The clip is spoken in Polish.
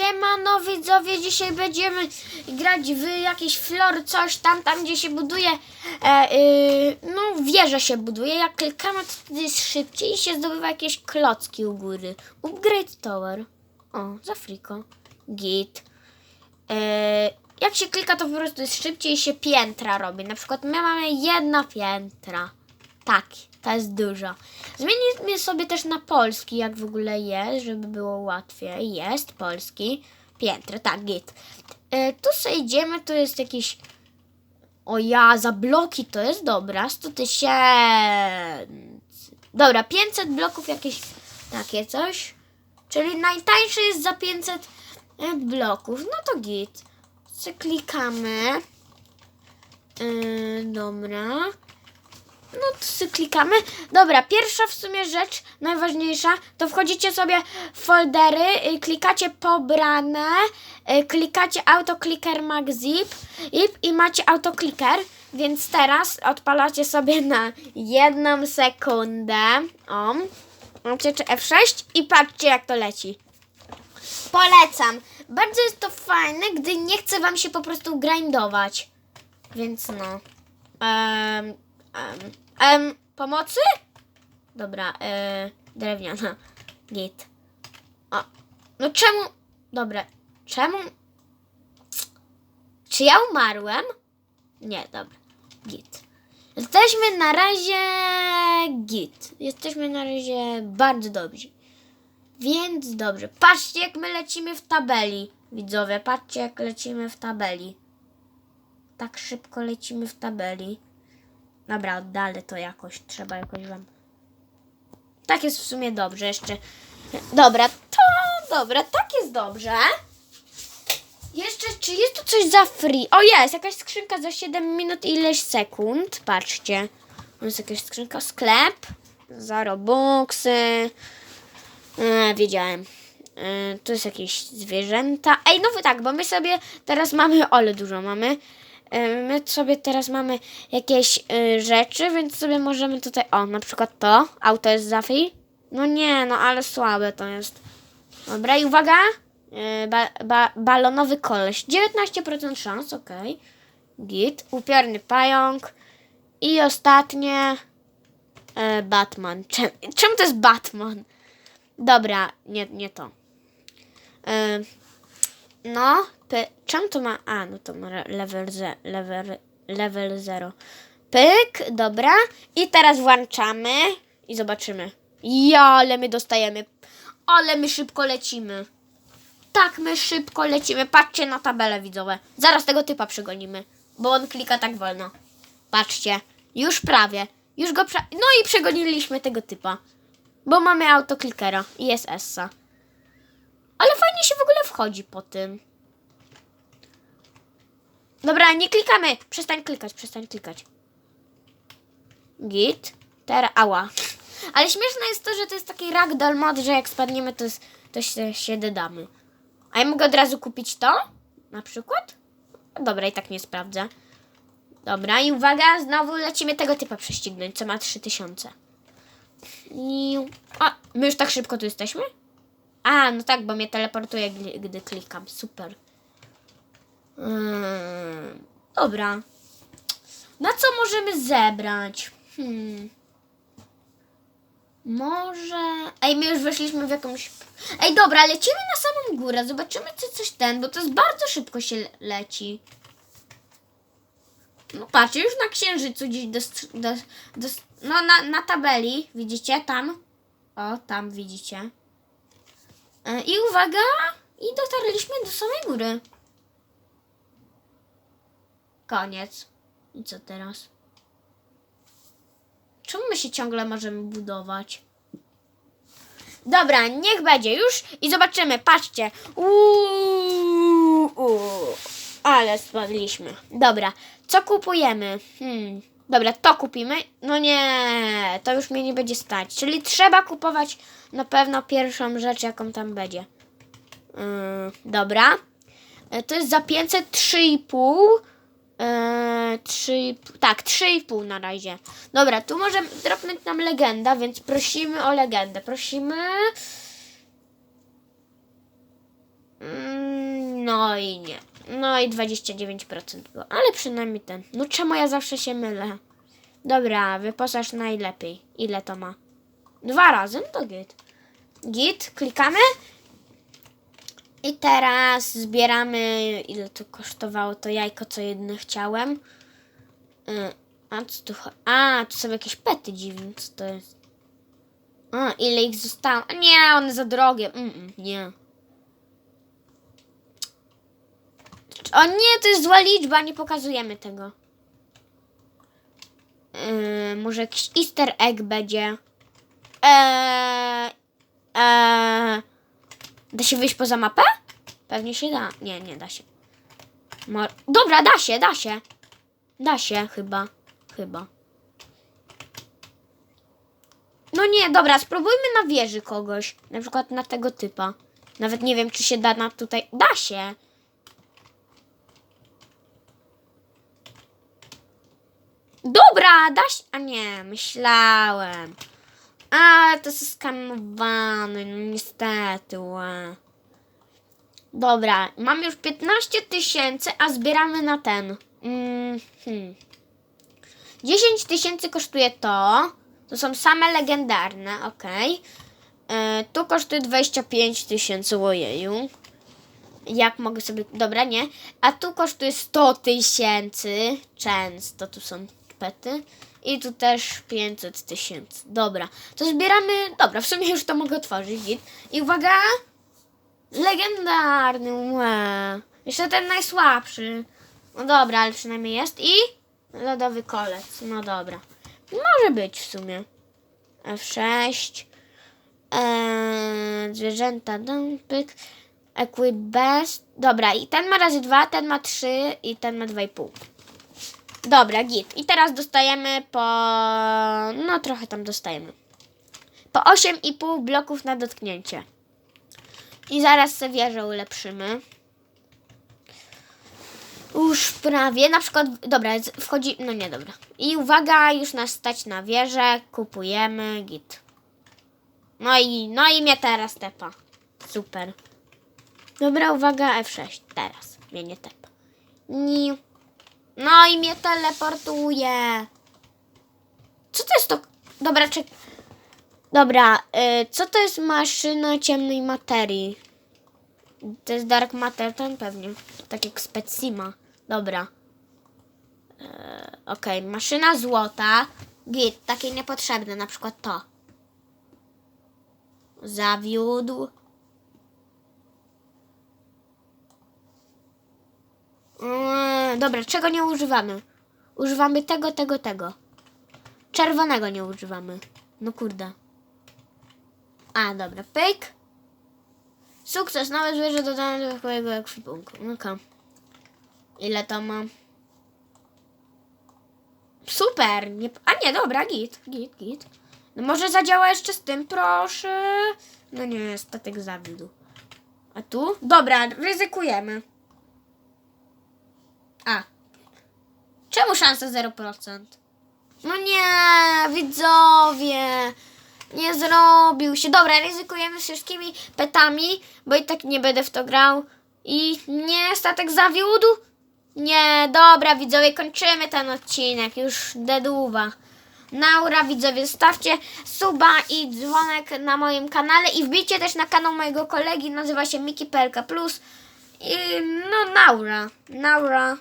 Siemano widzowie, dzisiaj będziemy grać w jakiś flor, coś tam, tam gdzie się buduje, e, y, no wieża się buduje, jak klikamy to wtedy jest szybciej i się zdobywa jakieś klocki u góry. Upgrade Tower. O, za friko. Git. E, jak się klika to po prostu jest szybciej i się piętra robi. Na przykład my mamy jedna piętra. Tak, to jest dużo. Zmienimy sobie też na polski, jak w ogóle jest, żeby było łatwiej. Jest polski. Piętro, tak, git. E, tu sobie idziemy, tu jest jakiś... O ja, za bloki to jest dobra. 100 tysięcy. Dobra, 500 bloków jakieś takie coś. Czyli najtańszy jest za 500 bloków. No to git. Co klikamy. Yy, dobra. No klikamy. Dobra, pierwsza w sumie rzecz, najważniejsza, to wchodzicie sobie w foldery, y, klikacie pobrane, y, klikacie autoclicker magzip i, macie autoclicker, więc teraz odpalacie sobie na jedną sekundę. O, macie czy F6 i patrzcie jak to leci. Polecam. Bardzo jest to fajne, gdy nie chce wam się po prostu grindować. Więc no. Em, em, em, pomocy? Dobra, e, drewniana. Git. O, no czemu? Dobra, czemu? Czy ja umarłem? Nie, dobra. Git. Jesteśmy na razie git. Jesteśmy na razie bardzo dobrzy. Więc dobrze. Patrzcie, jak my lecimy w tabeli. Widzowie, patrzcie, jak lecimy w tabeli. Tak szybko lecimy w tabeli. Dobra, oddalę to jakoś. Trzeba jakoś wam. Tak jest w sumie dobrze. Jeszcze. Dobra, to dobra, tak jest dobrze. Jeszcze, czy jest tu coś za free? O, jest, jakaś skrzynka za 7 minut i ileś sekund. Patrzcie. Jest jakaś skrzynka, sklep. Za robuxy. E, wiedziałem. E, tu jest jakieś zwierzęta. Ej, no tak, bo my sobie teraz mamy, ole dużo mamy. E, my sobie teraz mamy jakieś e, rzeczy, więc sobie możemy tutaj, o, na przykład to. Auto jest za free. No nie, no ale słabe to jest. Dobra, i uwaga. E, ba, ba, balonowy koleś. 19% szans, okej. Git. Upiorny pająk. I ostatnie. Batman. Czem, czemu to jest Batman? Dobra, nie, nie to. No, py, czemu to ma. A, no to ma level, ze, level, level 0. Pyk, dobra. I teraz włączamy i zobaczymy. Ja, ale my dostajemy. Ale my szybko lecimy. Tak, my szybko lecimy. Patrzcie na tabelę widzowe. Zaraz tego typa przegonimy, bo on klika tak wolno. Patrzcie, już prawie. Już go prze... No i przegoniliśmy tego typa. Bo mamy autoklikera i jest Essa. Ale fajnie się w ogóle wchodzi po tym. Dobra, nie klikamy. Przestań klikać, przestań klikać. Git. Teraz, ała. Ale śmieszne jest to, że to jest taki ragdoll mod, że jak spadniemy, to, jest, to się, się dodamy. A ja mogę od razu kupić to? Na przykład? Dobra, i tak nie sprawdzę. Dobra, i uwaga, znowu lecimy tego typa prześcignąć, co ma 3000. I... A, my już tak szybko tu jesteśmy? A, no tak, bo mnie teleportuje, gdy, gdy klikam. Super. Mm, dobra. Na co możemy zebrać? Hmm. Może... Ej, my już weszliśmy w jakąś... Ej, dobra, lecimy na samą górę. Zobaczymy, co coś ten, bo to jest bardzo szybko się le- leci. No patrzcie, już na księżycu gdzieś do, do, do, no na, na tabeli, widzicie, tam. O, tam widzicie. E, I uwaga, i dotarliśmy do samej góry. Koniec. I co teraz? Czemu my się ciągle możemy budować? Dobra, niech będzie już i zobaczymy. Patrzcie. Uuu, uuu. Ale spadliśmy. Dobra, co kupujemy? Hmm. Dobra, to kupimy. No nie, to już mnie nie będzie stać. Czyli trzeba kupować na pewno pierwszą rzecz, jaką tam będzie. Yy, dobra. E, To jest za 503,5. Eee, 3, tak, 3,5 na razie. Dobra, tu może dropnąć nam legenda, więc prosimy o legendę. Prosimy. Mm, No i nie. No i 29% było. Ale przynajmniej ten. No czemu ja zawsze się mylę? Dobra, wyposaż najlepiej. Ile to ma? Dwa razy? No to git. Git, klikamy. I teraz zbieramy, ile to kosztowało to jajko, co jedno chciałem. Y, A co tu A, to są jakieś pety dziwne, co to jest? A, ile ich zostało? A nie, one za drogie. Mm, mm, nie. O nie, to jest zła liczba, nie pokazujemy tego. Yy, może jakiś easter egg będzie. Eee, da się wyjść poza mapę? Pewnie się da. Nie, nie da się. Mo- Dobra, da się, da się. Da się, chyba. Chyba. No nie, dobra, spróbujmy na wieży kogoś. Na przykład na tego typa. Nawet nie wiem, czy się da na tutaj. Da się. Dobra, da się. A nie, myślałem. A, to jest skanowane, no niestety. Dobra, mam już 15 tysięcy, a zbieramy na ten. Mm, hmm. 10 tysięcy kosztuje to. To są same legendarne, ok. E, tu kosztuje 25 tysięcy, ojeju. Jak mogę sobie... Dobra, nie. A tu kosztuje 100 tysięcy. Często tu są pety. I tu też 500 tysięcy. Dobra. To zbieramy... Dobra, w sumie już to mogę otworzyć. I uwaga! Legendarny, łe. Jeszcze ten najsłabszy. No dobra, ale przynajmniej jest. I lodowy kolec. No dobra. Może być w sumie. F6. Eee, zwierzęta, dąpyk. Equip best. Dobra, i ten ma razy dwa, ten ma trzy i ten ma dwa i pół. Dobra, git. I teraz dostajemy po... No trochę tam dostajemy. Po 8,5 bloków na dotknięcie. I zaraz sobie wieżę ulepszymy. Już prawie, na przykład, dobra, wchodzi, no nie, dobra. I uwaga, już nas stać na wieżę, kupujemy, git. No i, no i mnie teraz tepa. Super. Dobra, uwaga, F6, teraz mnie nie tepa. Nie. No i mnie teleportuje. Co to jest to? Dobra, czek. Dobra, y, co to jest maszyna ciemnej materii? To jest Dark Matter, ten pewnie. Tak jak Specima. Dobra. E, Okej, maszyna złota. Git, takie niepotrzebne, na przykład to. Zawiódł. Eee, dobra, czego nie używamy? Używamy tego, tego, tego. Czerwonego nie używamy. No kurde. A, dobra, pyk. Sukces, nowe zwierzę dodane do twojego ekwipunku. Okej. Ile to ma? Super! Nie, a nie, dobra, git, git, git. No może zadziała jeszcze z tym, proszę. No nie, statek zawiódł. A tu? Dobra, ryzykujemy. A. Czemu szansa 0%? No nie, widzowie. Nie zrobił się. Dobra, ryzykujemy wszystkimi petami, bo i tak nie będę w to grał. I nie, statek zawiódł? Nie, dobra, widzowie, kończymy ten odcinek. Już deduwa. Naura, widzowie, zostawcie suba i dzwonek na moim kanale i wbijcie też na kanał mojego kolegi, nazywa się Miki Pelka Plus. I no, Naura. Naura.